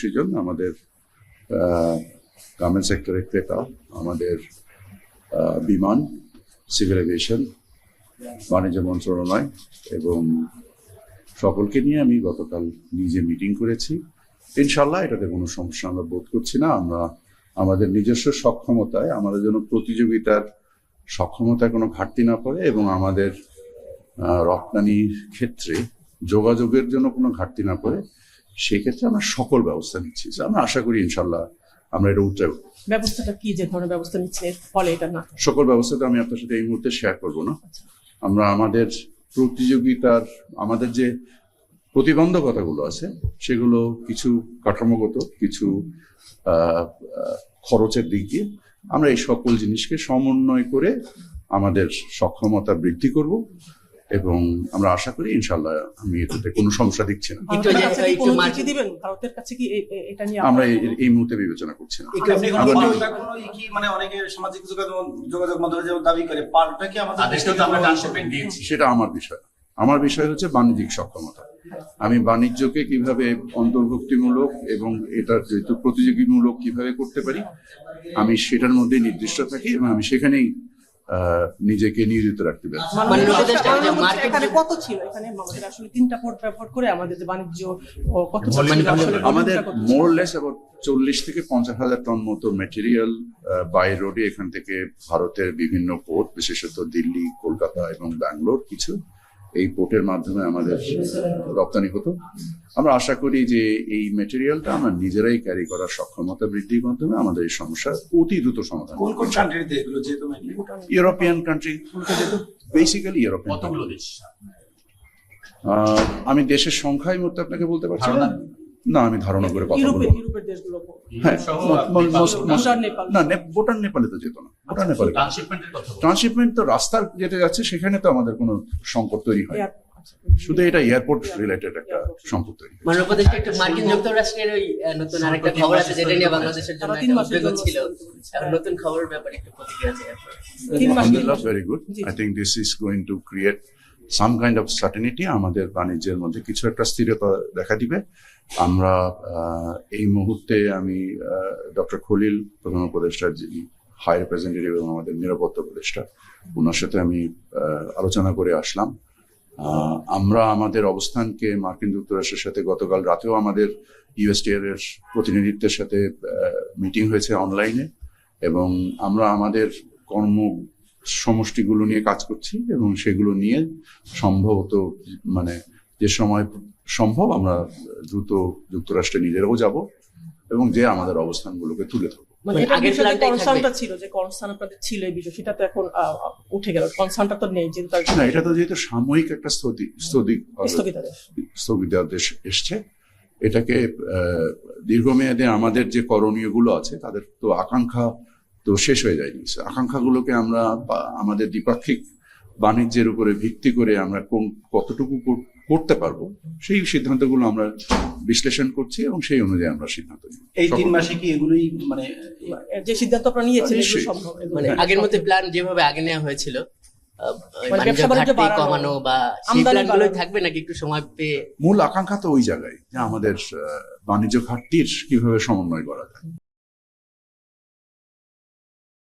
সেজন, আমাদের গার্মেন্ট সেক্টরের ক্রেতা, আমাদের বিমান সিভিল এভিয়েশন বাণিজ্য মন্ত্রণালয় এবং সকলকে নিয়ে আমি গতকাল নিজে মিটিং করেছি। ইনশাল্লাহ এটাতে কোনো সমস্যা আমরা বোধ করছি না। আমরা আমাদের নিজস্ব সক্ষমতায়, আমাদের জন্য প্রতিযোগিতার সক্ষমতায় কোনো ঘাটতি না পড়ে এবং আমাদের রপ্তানির ক্ষেত্রে যোগাযোগের জন্য কোনো ঘাটতি না পড়ে। সেই ক্ষেত্রে আমরা সকল ব্যবস্থা নিচ্ছি। আমরা আশা করি ইনশাল্লাহ আমরা এটা উঠতে ব্যবস্থাটা কি? যে ধরনের ব্যবস্থা নিচ্ছে এর ফলে এটা না সকল ব্যবস্থা তো আমি আপনার সাথে এই মুহূর্তে শেয়ার করব না। আমরা আমাদের প্রতিযোগিতার আমাদের যে প্রতিবন্ধকতাগুলো আছে সেগুলো কিছু কাঠামোগত কিছু খরচের দিক দিয়ে আমরা এই সকল জিনিসকে সমন্বয় করে আমাদের সক্ষমতা বৃদ্ধি করব। এবং আমরা আশা করি ইনশাল্লাহ আমি এটাতে কোনো সমস্যা দেখছি না। দিবেন? ভারতের কাছে কি এটা নিয়ে আমরা এই- মুহূর্তে বিবেচনা করছি না। মানে অনেকে সামাজিক যোগাযোগ যোগাযোগ মাধ্যমে যেমন দাবি করে পাল্টা আমাদের আমরা সেটা আমার বিষয়। আমার বিষয় হচ্ছে বাণিজ্যিক সক্ষমতা। আমি বাণিজ্যকে কীভাবে অন্তর্ভুক্তিমূলক এবং এটা যেহেতু প্রতিযোগীমূলক কীভাবে করতে পারি আমি সেটার মধ্যে নির্দিষ্ট থাকি এবং আমি সেখানেই নিজেকে নিয়োজিত রাখতে পারি। আমাদের আসলে তিনটা পোর্ট ব্যবহার করে আমাদের মানে? মোরলেস অ্যাবাউট চল্লিশ থেকে পঞ্চাশ হাজার টন মতো মেটেরিয়াল বাই রোডে এখান থেকে ভারতের বিভিন্ন পোর্ট বিশেষত দিল্লি কলকাতা এবং ব্যাঙ্গালোর কিছু এই পোর্টের মাধ্যমে আমাদের রপ্তানি হতো। আমরা আশা করি যে এই মেটেরিয়ালটা আমরা নিজেরাই ক্যারি করার সক্ষমতা বৃদ্ধির মাধ্যমে আমাদের এই সমস্যার অতি দ্রুত সমাধান কোন কোন কান্ট্রিতে এগুলো যেহেতু? ইউরোপিয়ান কান্ট্রি বেসিক্যালি ইউরোপিয়ান কতগুলো দেশ? আহ, আমি দেশের সংখ্যা মধ্যে আপনাকে বলতে পারছি না? না আমি ধারণা করে কথা বলব। ইউরোপের দেশগুলো হ্যাঁ নে- ভুটান নেপালে তো যেত না। বলছি। ট্রান্সশিপমেন্ট তো রাস্তার যেতে যাচ্ছে সেখানে তো আমাদের কোনো সংকট তৈরি হয় না। শুধু এটা এয়ারপোর্ট রিলেটেড একটা সংকট তৈরি হয়। একটু মার্কিন যুক্তরাষ্ট্রের ওই নতুন আরেকটা খবর আছে যেটা নিয়ে বাংলাদেশের জন্য তিন একটা মাসের জন্য ছিল। নতুন খবরের ব্যাপারে একটু প্রতিক্রিয়া আলহামদুলিল্লাহ very good I think this is going to create some kind of certainty আমাদের বাণিজ্যের মধ্যে। কিছু একটা স্থিরতা দেখা দিবে। আমরা আহ, এই মুহূর্তে আমি ডক্টর খলিল প্রধান উপদেষ্টা যিনি হাই রিপ্রেজেন্টেটিভ এবং আমাদের নিরাপত্তা উপদেষ্টা ওনার সাথে আমি আলোচনা করে আসলাম। আমরা আমাদের অবস্থানকে মার্কিন যুক্তরাষ্ট্রের সাথে গতকাল রাতেও আমাদের ইউএসটিআর এর প্রতিনিধিত্বের সাথে মিটিং হয়েছে অনলাইনে এবং আমরা আমাদের কর্ম সমষ্টিগুলো নিয়ে কাজ করছি এবং সেগুলো নিয়ে সম্ভবত মানে যে সময় সম্ভব আমরা দ্রুত যুক্তরাষ্ট্রে নিজেরাও যাব এবং যে আমাদের অবস্থানগুলোকে তুলে ধরবো। মানে আগের কনসার্নটা ছিল যে কনসার্ন আপনাদের ছিল এই বিষয় সেটা তো এখন উঠে গেল। কনসার্নটা তো নেই যেহেতু না এটা তো যেহেতু সাময়িক একটা স্থগি স্থগিত স্থগিতাদেশ। স্থগিতাদেশ এসছে। এটাকে আহ, দীর্ঘমেয়াদে আমাদের যে করণীয়গুলো আছে তাদের তো আকাঙ্ক্ষা তো শেষ হয়ে যায়নি। আকাঙ্ক্ষাগুলোকে আমরা বা আমাদের দ্বিপাক্ষিক বাণিজ্যের উপরে ভিত্তি করে আমরা কোন কতটুকু করতে পারব সেই সিদ্ধান্তগুলো আমরা বিশ্লেষণ করছি এবং সেই অনুযায়ী আমরা সিদ্ধান্ত নিই এই তিন মাসে কি এগুলোই মানে যে সিদ্ধান্ত আপনারা নিয়েছেন এগুলো নিশ্চয়ই। সম্ভব মানে আগের মধ্যে প্ল্যান যেভাবে আগে নেওয়া হয়েছিল আহ, মানে কমানো বা সেই আমদানি প্ল্যানগুলোই থাকবে নাকি একটু সময় পেয়ে? মূল আকাঙ্ক্ষা তো ওই জায়গায় যে আমাদের আহ, বাণিজ্য ঘাটতির কীভাবে সমন্বয় করা যায়।